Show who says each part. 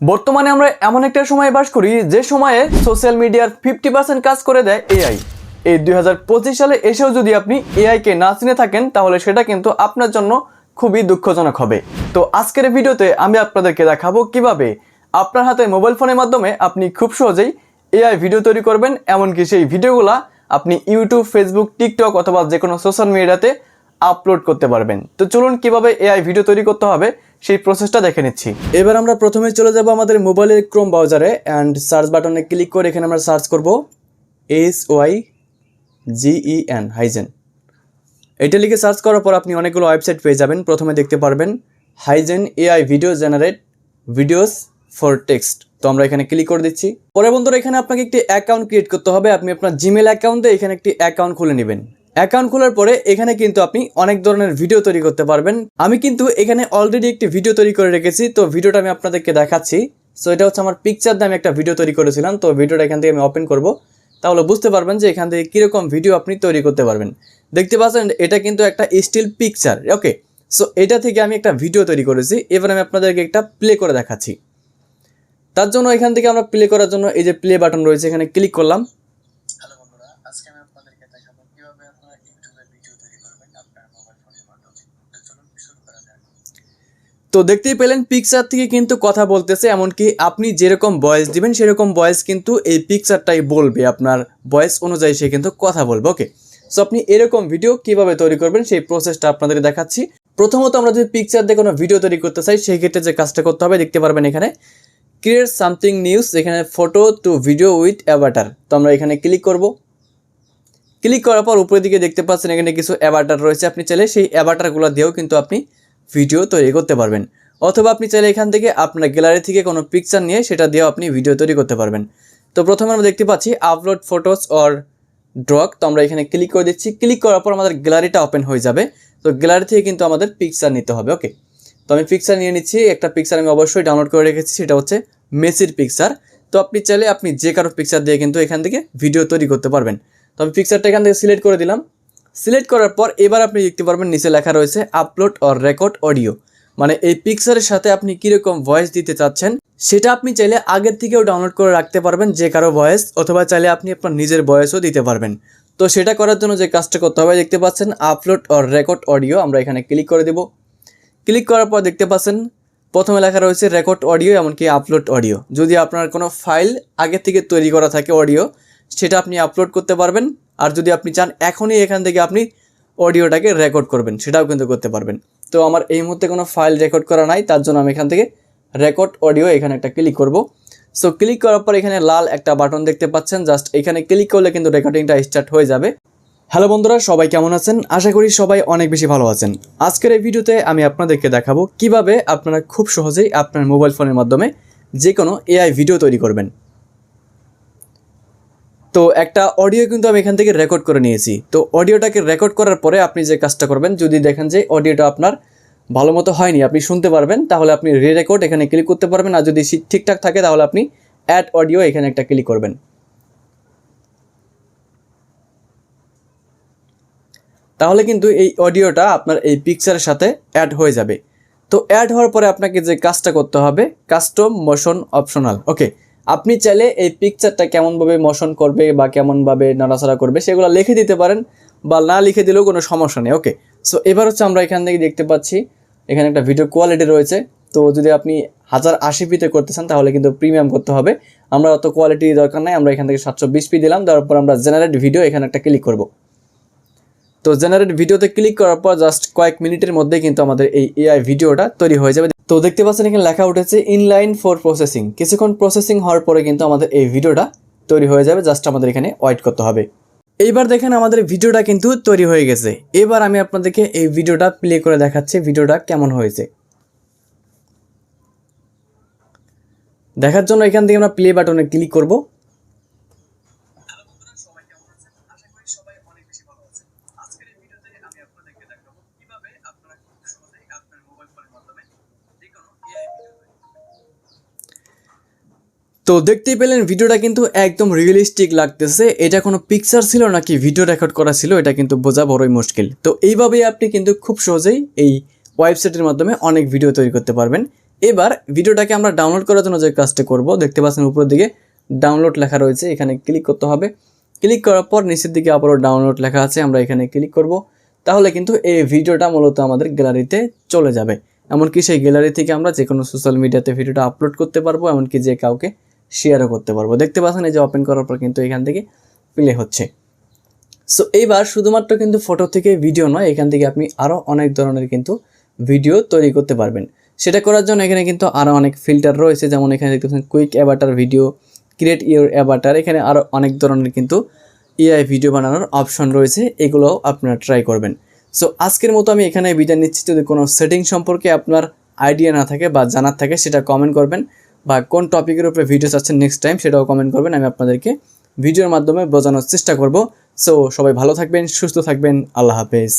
Speaker 1: বর্তমানে আমরা এমন একটা সময় বাস করি, যে সময়ে সোশ্যাল মিডিয়ার ফিফটি পার্সেন্ট কাজ করে দেয় এআই এই দু হাজার পঁচিশ সালে এসেও যদি আপনি এআইকে না চিনে থাকেন, তাহলে সেটা কিন্তু আপনার জন্য খুবই দুঃখজনক হবে। তো আজকের ভিডিওতে আমি আপনাদেরকে দেখাবো কীভাবে আপনার হাতে মোবাইল ফোনের মাধ্যমে আপনি খুব সহজেই এআই ভিডিও তৈরি করবেন, এমনকি সেই ভিডিওগুলা আপনি ইউটিউব ফেসবুক টিকটক অথবা যে কোনো সোশ্যাল মিডিয়াতে আপলোড করতে পারবেন। তো চলুন কীভাবে এআই ভিডিও তৈরি করতে হবে সেই প্রসেসটা দেখে নিচ্ছি। এবার আমরা প্রথমে চলে যাব আমাদের মোবাইলের ক্রোম ব্রাউজারে অ্যান্ড সার্চ বাটনে ক্লিক করে এখানে আমরা সার্চ করব এস ওয়াই জিইএন হাইজেন এটা লিখে সার্চ করার পর আপনি অনেকগুলো ওয়েবসাইট পেয়ে যাবেন। প্রথমে দেখতে পারবেন HeyGen AI video generate videos for text তো আমরা এখানে ক্লিক করে দিচ্ছি। পরে বন্ধুরা, এখানে আপনাকে একটি অ্যাকাউন্ট ক্রিয়েট করতে হবে। আপনি আপনার জিমেল অ্যাকাউন্টে এখানে একটি অ্যাকাউন্ট খুলে নেবেন। অ্যাকাউন্ট খোলার পরে এখানে কিন্তু আপনি অনেক ধরনের ভিডিও তৈরি করতে পারবেন। আমি কিন্তু এখানে অলরেডি একটি ভিডিও তৈরি করে রেখেছি, তো ভিডিওটা আমি আপনাদেরকে দেখাচ্ছি। সো এটা হচ্ছে আমার পিকচার দিয়ে আমি একটা ভিডিও তৈরি করেছিলাম, তো ভিডিওটা এখান থেকে আমি ওপেন করব। তাহলে বুঝতে পারবেন যে এখান থেকে কীরকম ভিডিও আপনি তৈরি করতে পারবেন। দেখতে পাচ্ছেন, এটা কিন্তু একটা স্টিল পিকচার ওকে সো এটা থেকে আমি একটা ভিডিও তৈরি করেছি, এবার আমি আপনাদেরকে একটা প্লে করে দেখাচ্ছি। তার জন্য এখান থেকে আমরা প্লে করার জন্য এই যে প্লে বাটন রয়েছে, এখানে ক্লিক করলাম
Speaker 2: হ্যালো বন্ধুরা আজকে আমি আপনাদেরকে দেখাবো কীভাবে আপনারা ইউটিউবে ভিডিও তৈরি করবেন আপনার মোবাইল ফোনের মাধ্যমে তো চলুন শুরু করা যাক
Speaker 1: তো দেখতেই পেলেন পিকচার থেকে কিন্তু কথা বলতেছে, এমনকি আপনি যেরকম ভয়েস দিবেন, সেরকম ভয়েস কিন্তু এই পিকচারটাই বলবে, আপনার ভয়েস অনুযায়ী সে কিন্তু কথা বলবে ওকে সো আপনি এরকম ভিডিও কীভাবে তৈরি করবেন, সেই প্রসেসটা আপনাদের দেখাচ্ছি। প্রথমত আমরা যদি পিকচার দিয়ে কোনো ভিডিও তৈরি করতে চাই, সেই ক্ষেত্রে যে কাজটা করতে হবে, দেখতে পারবেন এখানে ক্রিয়েট সামথিং নিউজ এখানে photo to video with avatar তো আমরা এখানে ক্লিক করব। ক্লিক করার পর উপরের দিকে দেখতে পাচ্ছেন এখানে কিছু অ্যাভাটার রয়েছে, আপনি চাইলে সেই অ্যাভাটারগুলো দিয়েও কিন্তু আপনি ভিডিও তৈরি করতে পারবেন। অথবা আপনি চাইলে এখান থেকে আপনার গ্যালারি থেকে কোনো পিকচার নিয়ে সেটা দিয়েও আপনি ভিডিও তৈরি করতে পারবেন। তো প্রথমে আমরা দেখতে পাচ্ছি আপলোড ফটোস অর ড্রগ তো আমরা এখানে ক্লিক করে দিচ্ছি। ক্লিক করার পর আমাদের গ্যালারিটা ওপেন হয়ে যাবে। তো গ্যালারি থেকে কিন্তু আমাদের পিকচার নিতে হবে ওকে তো আমি পিকচার নিয়ে নিচ্ছি, একটা পিকচার আমি অবশ্যই ডাউনলোড করে রেখেছি, সেটা হচ্ছে মেসির পিকচার তো আপনি চাইলে আপনি যে কারও পিকচার দিয়ে কিন্তু এখান থেকে ভিডিও তৈরি করতে পারবেন। তো আমি পিকচারটা এখান থেকে সিলেক্ট করে দিলাম। সিলেক্ট করার পর এবার আপনি দেখতে পারবেন নিচে লেখা রয়েছে আপলোড অর রেকর্ড অডিও। মানে এই পিকচারের সাথে আপনি কীরকম ভয়েস দিতে চাচ্ছেন, সেটা আপনি চাইলে আগের থেকেও ডাউনলোড করে রাখতে পারবেন যে কারও ভয়েস অথবা চাইলে আপনি আপনার নিজের ভয়েসও দিতে পারবেন। তো সেটা করার জন্য যে কাজটা করতে হবে, দেখতে পাচ্ছেন আপলোড অর রেকর্ড অডিও আমরা এখানে ক্লিক করে দেব। ক্লিক করার পর দেখতে পাচ্ছেন প্রথমে লেখা রয়েছে রেকর্ড অডিও, এমনকি আপলোড অডিও। যদি আপনার কোনো ফাইল আগে থেকে তৈরি করা থাকে অডিও, সেটা আপনি আপলোড করতে পারবেন। আর যদি আপনি চান, এখনই এখান থেকে আপনি অডিওটাকে রেকর্ড করবেন, সেটাও কিন্তু করতে পারবেন। তো আমার এই মুহূর্তে কোনো ফাইল রেকর্ড করা নাই, তার জন্য আমি এখান থেকে রেকর্ড অডিও এখানে একটা ক্লিক করব। সো ক্লিক করার পর এখানে লাল একটা বাটন দেখতে পাচ্ছেন জাস্ট এখানে ক্লিক করলে কিন্তু রেকর্ডিংটা স্টার্ট হয়ে যাবে। হ্যালো বন্ধুরা, সবাই কেমন আছেন? আশা করি সবাই অনেক বেশি ভালো আছেন। আজকের এই ভিডিওতে আমি আপনাদেরকে দেখাবো কীভাবে আপনারা খুব সহজেই আপনার মোবাইল ফোনের মাধ্যমে যে কোনো এআই ভিডিও তৈরি করবেন। তো একটা অডিও কিন্তু আমি এখান থেকে রেকর্ড করে নিয়েছি। তো অডিওটাকে রেকর্ড করার পরে আপনি যে কাজটা করবেন, যদি দেখেন যে অডিওটা আপনার ভালো মতো হয়নি, আপনি শুনতে পারবেন, তাহলে আপনি রে রেকর্ড এখানে ক্লিক করতে পারবেন, আর যদি ঠিকঠাক থাকে, তাহলে আপনি অ্যাড অডিও এখানে একটা ক্লিক করবেন। তাহলে কিন্তু এই অডিওটা আপনার এই পিকচারের সাথে অ্যাড হয়ে যাবে। তো অ্যাড হওয়ার পরে আপনাকে যে কাজটা করতে হবে কাস্টম মোশন অপশনাল ওকে আপনি চাইলে এই পিকচারটা কেমনভাবে মোশন করবে বা কেমনভাবে নাড়াচাড়া করবে সেগুলো লিখে দিতে পারেন বা না লিখে দিলেও কোনো সমস্যা নেই। ওকে সো এবার হচ্ছে আমরা এখান থেকে দেখতে পাচ্ছি, এখানে একটা ভিডিও কোয়ালিটি রয়েছে। তো যদি আপনি হাজার আশি পিতে করতে চান তাহলে কিন্তু প্রিমিয়াম করতে হবে। আমরা অত কোয়ালিটি দরকার নাই, আমরা এখান থেকে সাতশো বিশ পি দিলাম তারপর আমরা জেনারেট ভিডিও এখানে একটা ক্লিক করব। তো জেনারেট ভিডিওতে ক্লিক করার পর জাস্ট কয়েক মিনিটের মধ্যে কিন্তু আমাদের এই এআই ভিডিওটা তৈরি হয়ে যাবে। তো দেখতে পাচ্ছেন এখানে লেখা উঠেছে ইনলাইন ফর প্রসেসিং কিছুক্ষণ প্রসেসিং হওয়ার পরে কিন্তু আমাদের এই ভিডিওটা তৈরি হয়ে যাবে জাস্ট আমাদের এখানে ওয়েট করতে হবে। এইবার দেখেন আমাদের ভিডিওটা কিন্তু তৈরি হয়ে গেছে। এবার আমি আপনাদেরকে এই ভিডিওটা প্লে করে দেখাচ্ছি, ভিডিওটা কেমন হয়েছে। দেখার জন্য এখান থেকে আমরা প্লে বাটনে ক্লিক করব। তো দেখতেই পেলেন, ভিডিওটা কিন্তু একদম রিয়েলিস্টিক লাগতেছে। এটা কোনো পিকচার ছিল নাকি ভিডিও রেকর্ড করা ছিল, এটা কিন্তু বোঝা বড়ই মুশকিল। তো এইভাবেই আপনি কিন্তু খুব সহজেই এই ওয়েবসাইটের মাধ্যমে অনেক ভিডিও তৈরি করতে পারবেন। এবার ভিডিওটাকে আমরা ডাউনলোড করার জন্য যে কাজটা করব, দেখতে পাচ্ছেন উপরের দিকে ডাউনলোড লেখা রয়েছে, এখানে ক্লিক করতে হবে। ক্লিক করার পর নিচের দিকে আবারও ডাউনলোড লেখা আছে, আমরা এখানে ক্লিক করব। তাহলে কিন্তু এই ভিডিওটা মূলত আমাদের গ্যালারিতে চলে যাবে। এমনকি সেই গ্যালারি থেকে আমরা যে কোনো সোশ্যাল মিডিয়াতে ভিডিওটা আপলোড করতে পারব, এমনকি যে কাউকে শেয়ারও করতে পারব। দেখতে পাচ্ছেন এই যে ওপেন করার পর কিন্তু এখান থেকে প্লে হচ্ছে। সো এইবার শুধুমাত্র কিন্তু ফটো থেকে ভিডিও নয়, এখান থেকে আপনি আরও অনেক ধরনের কিন্তু ভিডিও তৈরি করতে পারবেন। সেটা করার জন্য এখানে কিন্তু আরও অনেক ফিল্টার রয়েছে, যেমন এখানে দেখতে পাচ্ছেন quick avatar video create your avatar এখানে আরও অনেক ধরনের কিন্তু এআই ভিডিও বানানোর অপশন রয়েছে, এগুলোও আপনারা ট্রাই করবেন। সো আজকের মতো আমি এখানে বিদায় নিচ্ছি। যদি কোনো সেটিং সম্পর্কে আপনার আইডিয়া না থাকে বা জানার থাকে, সেটা কমেন্ট করবেন। বা কোন টপিকের উপরে ভিডিও চাচ্ছেন নেক্সট টাইম সেটাও কমেন্ট করবেন, আমি আপনাদেরকে ভিডিওর মাধ্যমে বোঝানোর চেষ্টা করব। সো সবাই ভালো থাকবেন, সুস্থ থাকবেন, আল্লাহ হাফেজ।